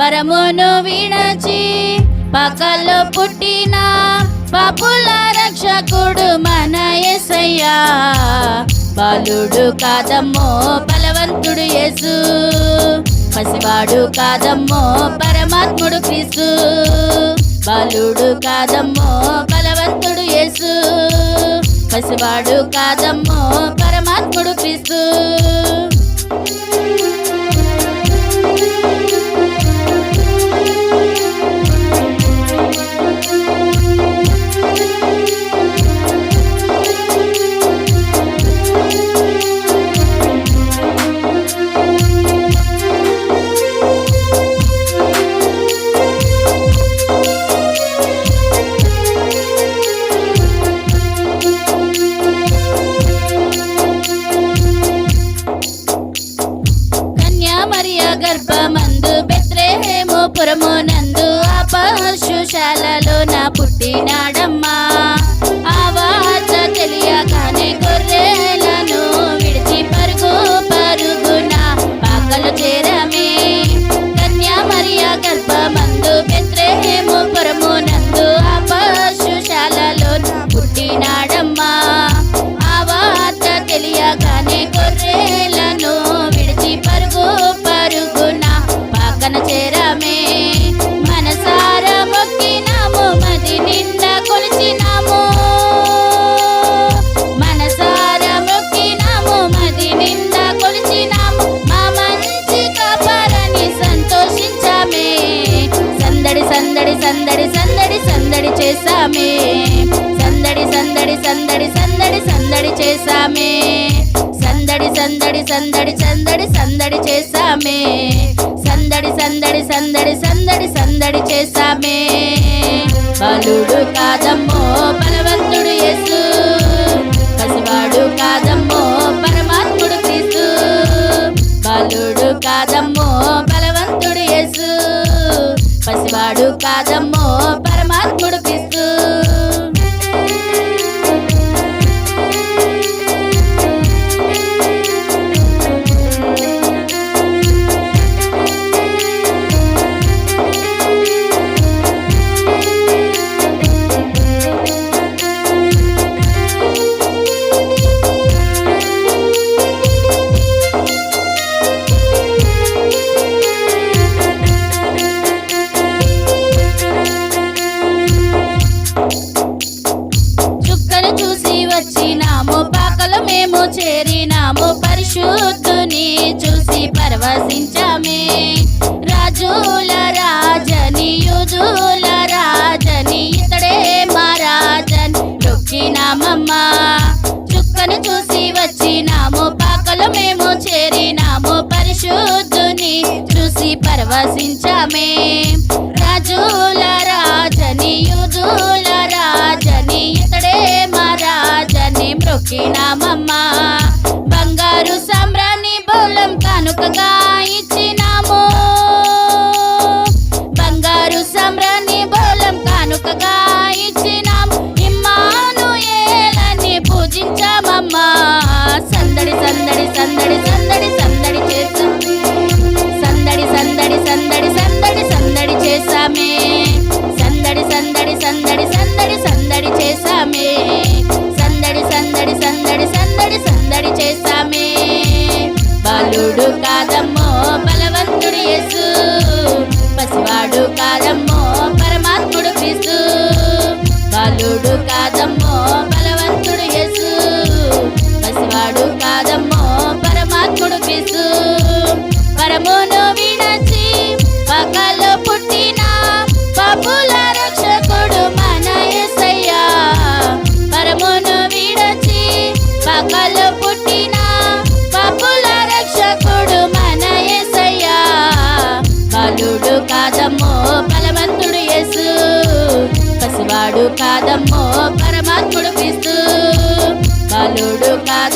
పరమును విడచి పకల్లో పుట్టిన పాపుల రక్షకుడు మన ఎసయ్యా బాలుడు కాదమ్మో బలవంతుడు యేసు. పసివాడు కాదమ్మో పరమాత్ముడు క్రీస్తు. బాలుడు కాదమ్మో బలవంతుడు యేసు. పసివాడు కాదమ్మో పరమాత్ముడు క్రీస్తు. నా పుట్టినాడమ్మా ఆ వార్త తెలియగానే గొర్రెలను విడిచి పరుగు పరుగున పాకలు చేరమే. కన్యా మరియ గర్భమందు బెత్రేహేము పురమునందు అపశుశాలలో నా పుట్టినాడమ్మా. ఆ వార్త తెలియగానే గొర్రెలను విడిచి పరుగు పరుగున పక్కన చేరమే. మనసార మొక్కినాము మది నిండా కొలిచినాము. మనసార మొక్కినాము మది నిండా కొలిచినాము. మా మంచి కాపారని సంతోషించామే. సందడి సందడి సందడి సందడి సందడి చేసామే సందడి సందడి సందడి సందడి సందడి చేసామే సందడి సందడి సందడి సందడి సందడి చేసామే సందడి సందడి సందడి సందడి సందడి చేసామే బలుడు కాదమ్మో బలవంతుడు యేసు. పసివాడు కాదమ్మో పరమాత్ముడు క్రీస్తు. బలుడు కాదమ్మో బలవంతుడు యేసు. పసివాడు కాదమ్మో పరమాత్ముడు చేరినాము పరిశుద్ధుని చూసి పరవశించమే. రాజుల రాజని యుజుల రాజని ఇతడే మా రాజని రొక్కినామమ్మా. చుక్కను చూసి వచ్చినాము పాకలు మేము చేరినాము పరిశుద్ధుని చూసి పరవశించమే. రాజుల రాజని యుజుల రాజని ఇతడే మా రాజని కాదమ్మో బలవంతుడు యేసు. పసివాడు కాదమ్మో పరమాత్ముడు క్రీస్తు. పరమును విడచి పకలో పుట్టిన పాపుల రక్షకుడు మన యేసయ్యా పరమును విడచి పకలో పుట్టిన పాపుల రక్షకుడు మన యేసయ్యా బాలుడు కాదమ్మో పసివాడు కాదమ్మో పరమాత్ముడు క్రీస్తు. బలుడు కాదు